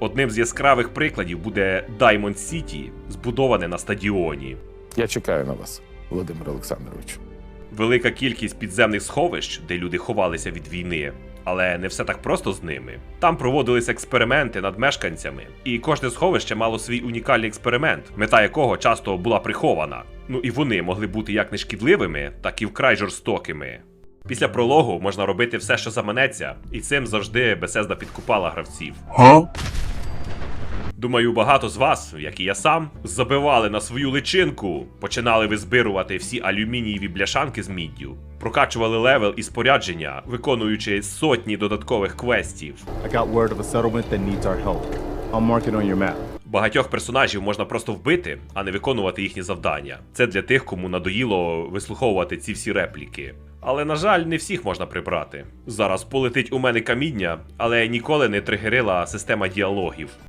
Одним з яскравих прикладів буде Diamond City, збудоване на стадіоні. Я чекаю на вас, Володимир Олександрович. Велика кількість підземних сховищ, де люди ховалися від війни. Але не все так просто з ними. Там проводились експерименти над мешканцями, і кожне сховище мало свій унікальний експеримент, мета якого часто була прихована. Ну і вони могли бути як нешкідливими, так і вкрай жорстокими. Після прологу можна робити все, що заманеться, і цим завжди Бесезда підкупала гравців. Думаю, багато з вас, як і я сам, забивали на свою личинку, починали визбирувати всі алюмінієві бляшанки з міддю, прокачували левел і спорядження, виконуючи сотні додаткових квестів. I got word of a settlement that needs our help. I'll mark it on your map. Багатьох персонажів можна просто вбити, а не виконувати їхні завдання. Це для тих, кому надоїло вислуховувати ці всі репліки. Але на жаль, не всіх можна прибрати. Зараз полетить у мене каміння, але ніколи не тригерила система діалогів.